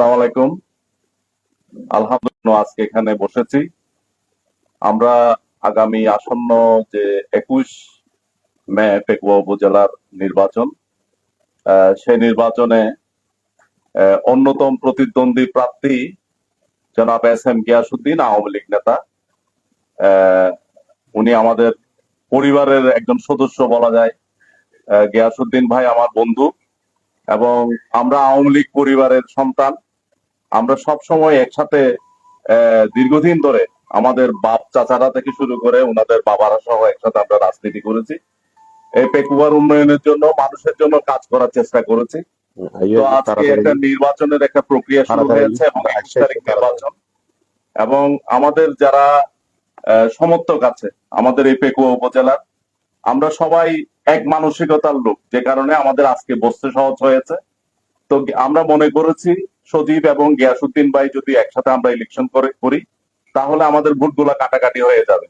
আসসালামু আলাইকুম। আলহামদুলিল্লাহ আজকে এখানে বসেছি। আমরা আগামী আসন্ন যে একুশ মে পেকুয়া উপজেলার নির্বাচন সেই নির্বাচনে অন্যতম প্রতিদ্বন্দ্বী প্রার্থী জনাব এস এম গিয়াসুদ্দিন আওয়ামী লীগ নেতা। উনি আমাদের পরিবারের একজন সদস্য বলা যায়। গিয়াসুদ্দিন ভাই আমার বন্ধু এবং আমরা আওয়ামী লীগ পরিবারের সন্তান। আমরা সব সময় একসাথে দীর্ঘদিন ধরে আমাদের বাপ চাচারা থেকে শুরু করে ওনাদের বাবারা সহ একসাথে আমরা রাজনীতি করেছি। এই পেকুয়ার উন্নয়নের জন্য মানুষের জন্য কাজ করার চেষ্টা করেছি। তো আজকে একটা নির্বাচনের একটা প্রক্রিয়া শুরু হয়েছে এবং একুশ তারিখ নির্বাচন। এবং আমাদের যারা সমর্থক আছে আমাদের এই পেকুয়া উপজেলার আমরা সবাই এক মানসিকতার লোক যে কারণে আমাদের আজকে বসতে সহজ হয়েছে। তো আমরা মনে করেছি সজীব এবং গিয়াসুদ্দিন ভাই যদি একসাথে আমরা ইলেকশন করে তাহলে আমাদের ভোটগুলা কাটাকাটি হয়ে যাবে।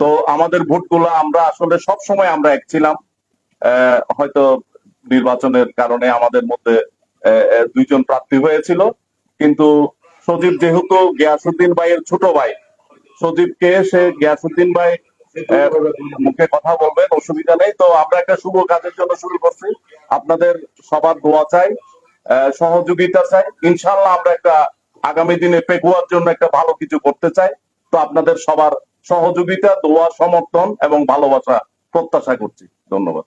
তো আমাদের ভোটগুলো আমরা আসলে সব সময় আমরা এক ছিলাম। হয়তো নির্বাচনের কারণে আমাদের মধ্যে দুইজন প্রার্থী হয়েছিল। কিন্তু সজীব যেহেতু গিয়াসুদ্দিন ভাইয়ের ছোট ভাই, সজীবকে সে গিয়াসুদ্দিন ভাই মুখে কথা বলবেন, অসুবিধা নেই। তো আমরা একটা শুভ কাজের জন্য শুরু করছি। আপনাদের সবার দোয়া চাই। সহযোগিতা চাই। ইনশাল্লাহ আমরা একটা আগামী দিনে পেকুয়ার জন্য একটা ভালো কিছু করতে চাই। তো আপনাদের সবার সহযোগিতা, দোয়া, সমর্থন এবং ভালোবাসা প্রত্যাশা করছি। ধন্যবাদ।